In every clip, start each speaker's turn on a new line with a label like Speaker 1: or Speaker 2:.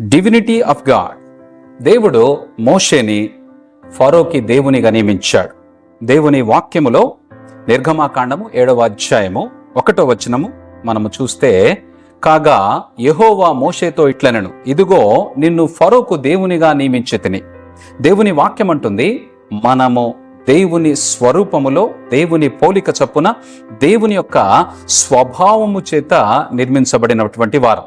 Speaker 1: Divinity of God దేవుడు మోషేని ఫరోకి దేవునిగా నియమించాడు. దేవుని వాక్యములో నిర్గమాకాండము ఏడవ అధ్యాయము ఒకటో వచనము మనము చూస్తే కాగా యహోవా మోషేతో ఇట్లనను ఇదిగో నిన్ను ఫరోకు దేవునిగా నియమించితిని. దేవుని వాక్యం అంటుంది మనము దేవుని స్వరూపములో దేవుని పోలిక చొప్పున దేవుని యొక్క స్వభావము చేత నిర్మించబడినటువంటి వారం.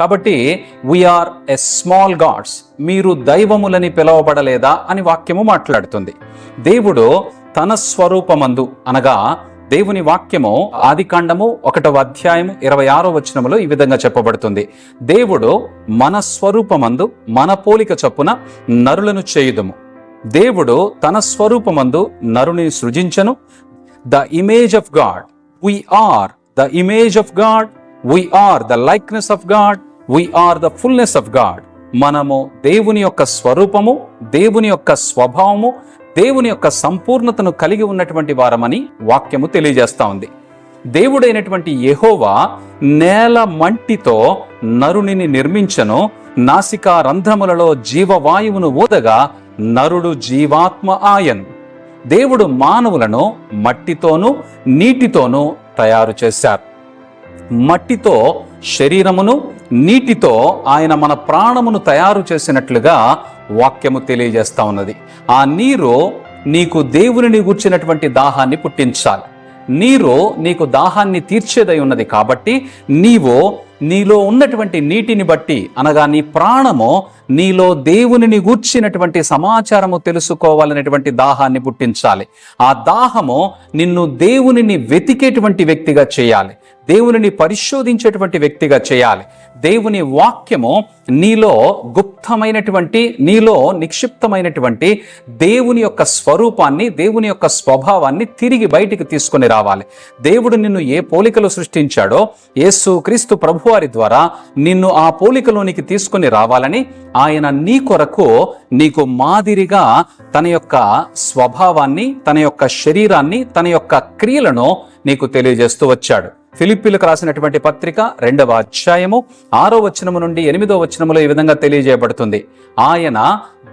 Speaker 1: కాబట్టి వీఆర్ ఎ స్మాల్ గాడ్స్ మీరు దైవములని పిలవబడలేదా అని వాక్యము మాట్లాడుతుంది. దేవుడు తన స్వరూపమందు అనగా దేవుని వాక్యము ఆదికాండము ఒకటవ అధ్యాయము ఇరవై ఆరో వచనములో ఈ విధంగా చెప్పబడుతుంది. దేవుడు మన స్వరూపమందు మన పోలిక చొప్పున నరులను చేయుదుము. దేవుడు తన స్వరూపమందు నరుని సృజించను. The image of God we are the image of God we are the likeness of God we are the fullness of God మనము దేవుని యొక్క స్వరూపము దేవుని యొక్క స్వభావము దేవుని యొక్క సంపూర్ణతను కలిగి ఉన్నటువంటి వారమని వాక్యము తెలియజేస్తా ఉంది. దేవుడైనటువంటి యెహోవా నేల మంటితో నరునిని నిర్మించను నాసికా రంధ్రములలో జీవవాయువును ఊదగా నరుడు జీవాత్మ ఆయన్. దేవుడు మానవులను మట్టితోనూ నీటితోనూ తయారు చేశారు. మట్టితో శరీరమును నీటితో ఆయన మన ప్రాణమును తయారు చేసినట్లుగా వాక్యము తెలియజేస్తా ఉన్నది. ఆ నీరు నీకు దేవునిని గుర్చినటువంటి దాహాన్ని పుట్టించాలి. నీరు నీకు దాహాన్ని తీర్చేదై ఉన్నది కాబట్టి నీవు నీలో ఉన్నటువంటి నీటిని బట్టి అనగా నీ ప్రాణము నీలో దేవునిని గూర్చినటువంటి సమాచారము తెలుసుకోవాలనేటువంటి దాహాన్ని పుట్టించాలి. ఆ దాహము నిన్ను దేవునిని వెతికేటువంటి వ్యక్తిగా చేయాలి. దేవునిని పరిశోధించేటువంటి వ్యక్తిగా చేయాలి. దేవుని వాక్యము నీలో గుప్తమైనటువంటి నీలో నిక్షిప్తమైనటువంటి దేవుని యొక్క స్వరూపాన్ని దేవుని యొక్క స్వభావాన్ని తిరిగి బయటికి తీసుకొని రావాలి. దేవుడు నిన్ను ఏ పోలికలో సృష్టించాడో యేసు క్రీస్తు ప్రభువారి ద్వారా నిన్ను ఆ పోలికలోనికి తీసుకొని రావాలని ఆయన నీ కొరకు నీకు మాదిరిగా తన యొక్క స్వభావాన్ని తన యొక్క శరీరాన్ని తన యొక్క క్రియలను నీకు తెలియజేస్తూ వచ్చాడు. ఫిలిప్పీలకు రాసినటువంటి పత్రిక రెండవ అధ్యాయము ఆరో వచనము నుండి ఎనిమిదో వచనములో ఈ విధంగా తెలియజేయబడుతుంది. ఆయన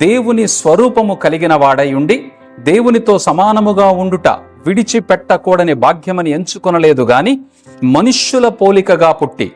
Speaker 1: దేవుని స్వరూపము కలిగిన వాడై ఉండి దేవునితో సమానముగా ఉండుట విడిచిపెట్టకూడని భాగ్యమని ఎంచుకొనలేదు గాని మనుష్యుల పోలికగా పుట్టి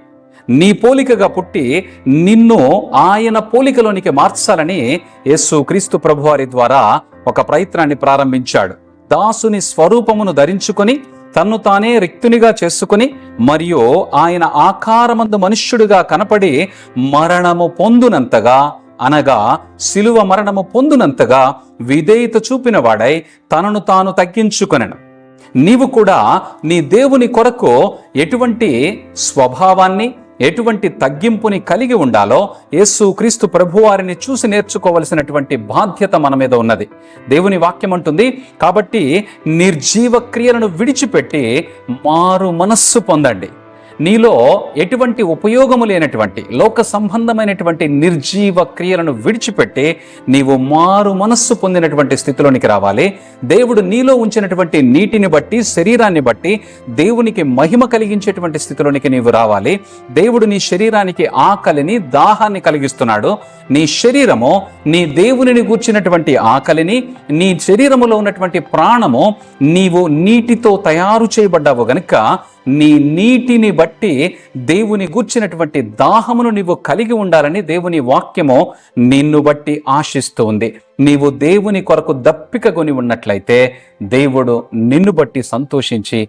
Speaker 1: నీ పోలికగా పుట్టి నిన్ను ఆయన పోలికలోనికి మార్చాలని యేసు క్రీస్తు ప్రభువారి ద్వారా ఒక ప్రయత్నాన్ని ప్రారంభించాడు. దాసుని స్వరూపమును ధరించుకొని తన్ను తానే రిక్తునిగా చేసుకుని మరియు ఆయన ఆకారమందు మనుష్యుడిగా కనపడి మరణము పొందునంతగా అనగా శిలువ మరణము పొందునంతగా విధేయత చూపిన వాడై తనను తాను తగ్గించుకొనెను. నీవు కూడా నీ దేవుని కొరకు ఎటువంటి స్వభావాన్ని ఎటువంటి తగ్గింపుని కలిగి ఉండాలో యేసు క్రీస్తు ప్రభువారిని చూసి నేర్చుకోవలసినటువంటి బాధ్యత మన మీద ఉన్నది. దేవుని వాక్యం అంటుంది కాబట్టి నిర్జీవ క్రియలను విడిచిపెట్టి మారు మనస్సు పొందండి. నీలో ఎటువంటి ఉపయోగము లేనటువంటి లోక సంబంధమైనటువంటి నిర్జీవ క్రియలను విడిచిపెట్టి నీవు మారు మనస్సు పొందినటువంటి స్థితిలోనికి రావాలి. దేవుడు నీలో ఉంచినటువంటి నీటిని బట్టి శరీరాన్ని బట్టి దేవునికి మహిమ కలిగించేటువంటి స్థితిలోనికి నీవు రావాలి. దేవుడు నీ శరీరానికి ఆకలిని దాహాన్ని కలిగిస్తున్నాడు. నీ శరీరము నీ దేవునిని గూర్చినటువంటి ఆకలిని నీ శరీరములో ఉన్నటువంటి ప్రాణము నీవు నీటితో తయారు చేయబడ్డావు గనుక నీ నీటిని బట్టి దేవుని గూర్చినటువంటి దాహమును నీవు కలిగి ఉండాలని దేవుని వాక్యము నిన్ను బట్టి ఆశిస్తూ ఉంది నీవు దేవుని కొరకు దప్పిక కొని ఉన్నట్లయితే దేవుడు నిన్ను బట్టి సంతోషించి